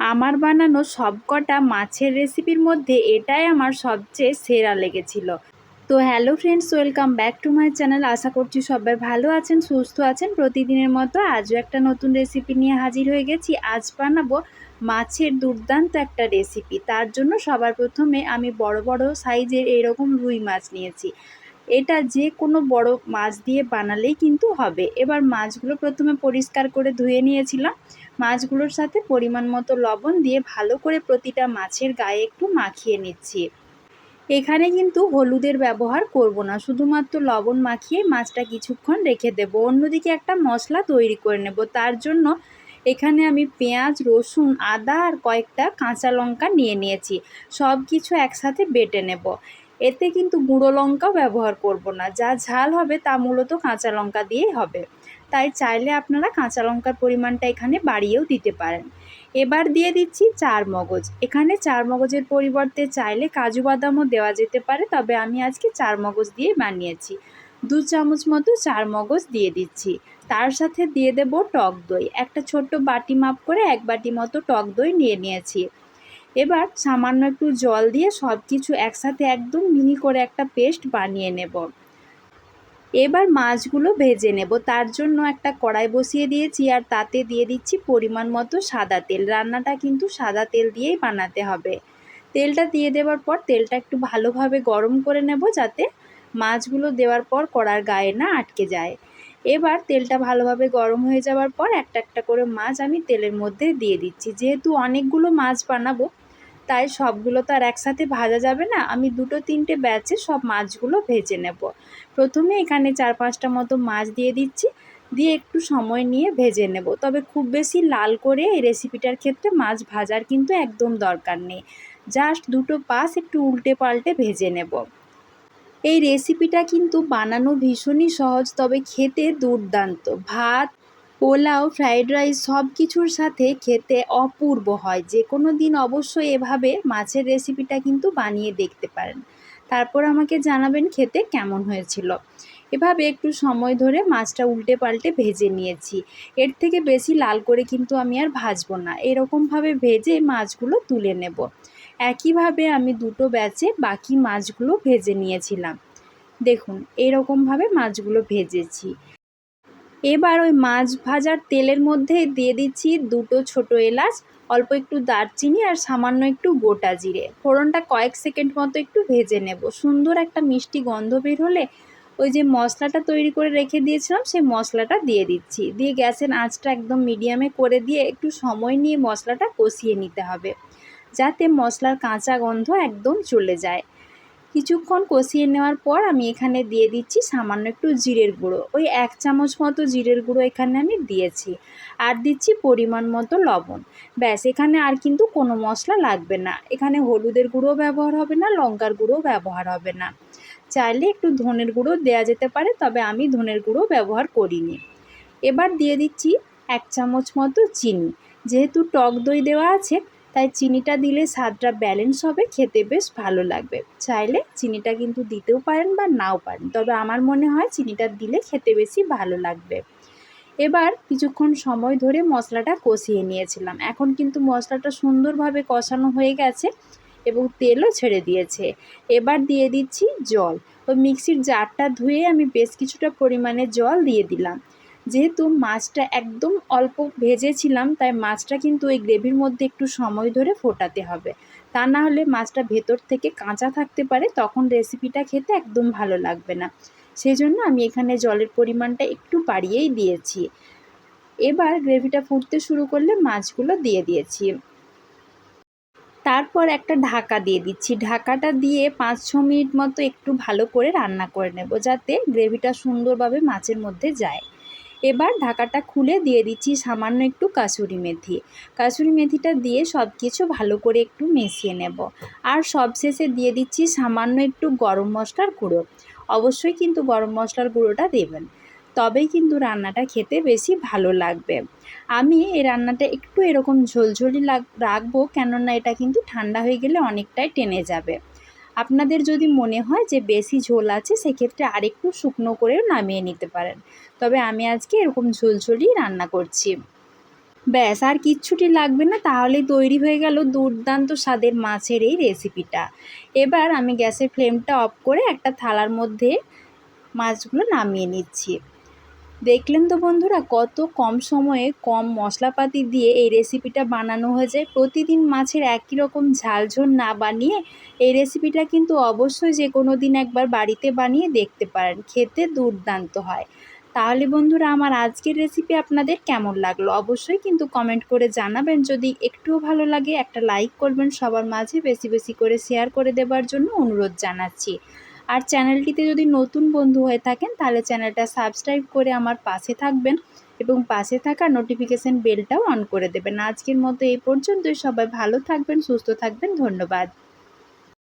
আমার বানানো সবকটা মাছের রেসিপির মধ্যে এটাই আমার সবচেয়ে সেরা লেগেছিল। তো hello friends welcome back to my channel আশা করছি সবাই ভালো আছেন, সুস্থ আছেন। প্রতিদিনের মতো আজও একটা নতুন রেসিপি নিয়ে হাজির হয়ে গেছি। আজ বানাবো মাছের দুর্দান্ত একটা রেসিপি তার জন্য সবার প্রথমে আমি বড় বড় সাইজের এরকম রুই মাছ নিয়েছি। এটা যে কোনো বড় মাছ দিয়ে বানালেই কিন্তু হবে। এবার মাছগুলো প্রথমে পরিষ্কার করে ধুয়ে নিয়েছিলাম। মাছগুলোর সাথে পরিমাণ মতো লবণ দিয়ে ভালো করে প্রতিটা মাছের গায়ে একটু মাখিয়ে নিচ্ছি। এখানে কিন্তু হলুদের ব্যবহার করব না, শুধুমাত্র লবণ মাখিয়ে মাছটা কিছুক্ষণ রেখে দেব। অন্যদিকে একটা মশলা তৈরি করে নেব, তার জন্য এখানে আমি পেঁয়াজ, রসুন, আদা আর কয়েকটা কাঁচা লঙ্কা নিয়ে নিয়েছি। সব কিছু একসাথে বেটে নেব। এতে কিন্তু গুঁড়ো লঙ্কাও ব্যবহার করব না। যা ঝাল হবে তা মূলত কাঁচা লঙ্কা দিয়েই হবে। তাই চাইলে আপনারা কাঁচা লঙ্কার পরিমাণটা এখানে বাড়িয়েও দিতে পারেন। এবার দিয়ে দিচ্ছি চার মগজ। এখানে চার মগজের পরিবর্তে চাইলে কাজু বাদামও দেওয়া যেতে পারে, তবে আমি আজকে চার মগজ দিয়ে বানিয়েছি। দু চামচ মতো চার মগজ দিয়ে দিচ্ছি। তার সাথে দিয়ে দেব টক দই। একটা ছোট্ট বাটি মাপ করে এক বাটি মতো টক দই নিয়ে নিয়েছি। এবার সামান্য একটু জল দিয়ে সব কিছু একসাথে একদম মিহি করে একটা পেস্ট বানিয়ে নেব। এবার মাছগুলো ভেজে নেব। তার জন্য একটা কড়াই বসিয়ে দিয়েছি আর তাতে দিয়ে দিচ্ছি পরিমাণ মতো সাদা তেল। রান্নাটা কিন্তু সাদা তেল দিয়েই বানাতে হবে। তেলটা দিয়ে দেওয়ার পর তেলটা একটু ভালোভাবে গরম করে নেব যাতে মাছগুলো দেওয়ার পর কড়ার গায়ে না আটকে যায়। এবার তেলটা ভালোভাবে গরম হয়ে যাওয়ার পর একটা একটা করে মাছ আমি তেলের মধ্যে দিয়ে দিচ্ছি। যেহেতু অনেকগুলো মাছ বানাবো তাই সবগুলো তো আর একসাথে ভাজা যাবে না। আমি দুটো তিনটে ব্যাচে সব মাছগুলো ভেজে নেব। প্রথমে এখানে চার পাঁচটা মতো মাছ দিয়ে দিচ্ছি। দিয়ে একটু সময় নিয়ে ভেজে নেব। তবে খুব বেশি লাল করে এই রেসিপিটার ক্ষেত্রে মাছ ভাজার কিন্তু একদম দরকার নেই। জাস্ট দুটো পাশ একটু উল্টে পাল্টে ভেজে নেব। এই রেসিপিটা কিন্তু বানানো ভীষণই সহজ, তবে খেতে দুর্দান্ত। ভাত পোলাও, ফ্রাইড রাইস সব কিছুর সাথে খেতে অপূর্ব হয়। যে কোনো দিন অবশ্যই এভাবে মাছের রেসিপিটা কিন্তু বানিয়ে দেখতে পারেন। তারপর আমাকে জানাবেন খেতে কেমন হয়েছিল। এভাবে একটু সময় ধরে মাছটা উল্টে পাল্টে ভেজে নিয়েছি। এর থেকে বেশি লাল করে কিন্তু আমি আর ভাজবো না। এরকমভাবে ভেজে মাছগুলো তুলে নেব। একইভাবে আমি দুটো ব্যাচে বাকি মাছগুলো ভেজে নিয়েছিলাম। দেখুন, এরকমভাবে মাছগুলো ভেজেছি। এবার ওই মাছ ভাজার তেলের মধ্যে দিয়ে দিচ্ছি দুটো ছোট এলাচ, অল্প একটু দারচিনি আর সামান্য একটু গোটা জিরে। ফোড়নটা কয়েক সেকেন্ড মতো একটু ভেজে নেব। সুন্দর একটা মিষ্টি গন্ধ বের হলে ওই যে মশলাটা তৈরি করে রেখে দিয়েছিলাম, সেই মশলাটা দিয়ে দিচ্ছি। দিয়ে গ্যাসের আঁচটা একদম মিডিয়ামে করে দিয়ে একটু সময় নিয়ে মশলাটা কষিয়ে নিতে হবে, যাতে মশলার কাঁচা গন্ধ একদম চলে যায়। কিছুক্ষণ কষিয়ে নেওয়ার পর আমি এখানে দিয়ে দিচ্ছি সামান্য একটু জিরের গুঁড়ো। ওই এক চামচ মতো জিরের গুঁড়ো এখানে আমি দিয়েছি। আর দিচ্ছি পরিমাণ মতো লবণ। ব্যাস, এখানে আর কিন্তু কোনো মশলা লাগবে না। এখানে হলুদের গুঁড়ো ব্যবহার হবে না, লঙ্কার গুঁড়ো ব্যবহার হবে না। চাইলে একটু ধনের গুঁড়ো দেওয়া যেতে পারে, তবে আমি ধনের গুঁড়ো ব্যবহার করিনি। এবার দিয়ে দিচ্ছি এক চামচ মতো চিনি। যেহেতু টক দই দেওয়া আছে তাই চিনিটা দিলে স্বাদটা ব্যালেন্স হবে, খেতে বেশ ভালো লাগবে। চাইলে চিনিটা কিন্তু দিতেও পারেন বা নাও পারেন, তবে আমার মনে হয় চিনিটা দিলে খেতে বেশি ভালো লাগবে। এবার কিছুক্ষণ সময় ধরে মশলাটা কষিয়ে নিয়েছিলাম। এখন কিন্তু মশলাটা সুন্দরভাবে কষানো হয়ে গেছে এবং তেলও ছেড়ে দিয়েছে। এবার দিয়ে দিচ্ছি জল। ওই মিক্সির জারটা ধুয়ে আমি বেশ কিছুটা পরিমাণে জল দিয়ে দিলাম। যেহেতু মাছটা একদম অল্প ভেজেছিলাম, তাই মাছটা কিন্তু ওই গ্রেভির মধ্যে একটু সময় ধরে ফোটাতে হবে। তা না হলে মাছটা ভেতর থেকে কাঁচা থাকতে পারে, তখন রেসিপিটা খেতে একদম ভালো লাগবে না। সেই জন্য আমি এখানে জলের পরিমাণটা একটু বাড়িয়েই দিয়েছি। এবার গ্রেভিটা ফুটতে শুরু করলে মাছগুলো দিয়ে দিয়েছি। তারপর একটা ঢাকা দিয়ে দিচ্ছি। ঢাকাটা দিয়ে পাঁচ ছ মিনিট মতো একটু ভালো করে রান্না করে নেব, যাতে গ্রেভিটা সুন্দরভাবে মাছের মধ্যে যায়। এবার ঢাকাটা খুলে দিয়ে দিচ্ছি সামান্য একটু কাসুরি মেথি। কাসুরি মেথিটা দিয়ে সব কিছু ভালো করে একটু মিশিয়ে নেব। আর সবশেষে দিয়ে দিচ্ছি সামান্য একটু গরম মশলার গুঁড়ো। অবশ্যই কিন্তু গরম মশলার গুঁড়োটা দেবেন। তবেই কিন্তু রান্নাটা খেতে বেশি ভালো লাগবে। আমি এই রান্নাটা একটু এরকম ঝোলঝোলি রাখব কেননা এটা কিন্তু ঠান্ডা হয়ে গেলে অনেকটাই টেনে যাবে। আপনাদের যদি মনে হয় যে বেশি ঝোল আছে, সেক্ষেত্রে আরেকটু শুকনো করেও নামিয়ে নিতে পারেন। তবে আমি আজকে এরকম ঝোলঝোলই রান্না করছি। ব্যাস, আর কিচ্ছুটি লাগবে না। তাহলেই তৈরি হয়ে গেল দুর্দান্ত স্বাদের মাছের এই রেসিপিটা। এবার আমি গ্যাসের ফ্লেমটা অফ করে একটা থালার মধ্যে মাছগুলো নামিয়ে নিচ্ছি। দেখলেন তো বন্ধুরা, কত কম সময়ে কম মশলাপাতি দিয়ে এই রেসিপিটা বানানো হয়ে যায় প্রতিদিন মাছের একই রকম ঝালঝোল না বানিয়ে এই রেসিপিটা কিন্তু অবশ্যই যে কোনো দিন একবার বাড়িতে বানিয়ে দেখতে পারেন, খেতে দুর্দান্ত হয়। তাহলে বন্ধুরা, আমার আজকের রেসিপি আপনাদের কেমন লাগল? অবশ্যই কিন্তু কমেন্ট করে জানাবেন। যদি একটুও ভালো লাগে, একটা লাইক করবেন। সবার মাঝে বেশি বেশি করে শেয়ার করে দেবার জন্য অনুরোধ জানাচ্ছি। আর চ্যানেলটিতে যদি নতুন বন্ধু হয়ে থাকেন, তাহলে চ্যানেলটা সাবস্ক্রাইব করে আমার পাশে থাকবেন এবং পাশে থাকা নোটিফিকেশান বেলটাও অন করে দেবেন। আজকের মতো এই পর্যন্তই। সবাই ভালো থাকবেন, সুস্থ থাকবেন। ধন্যবাদ।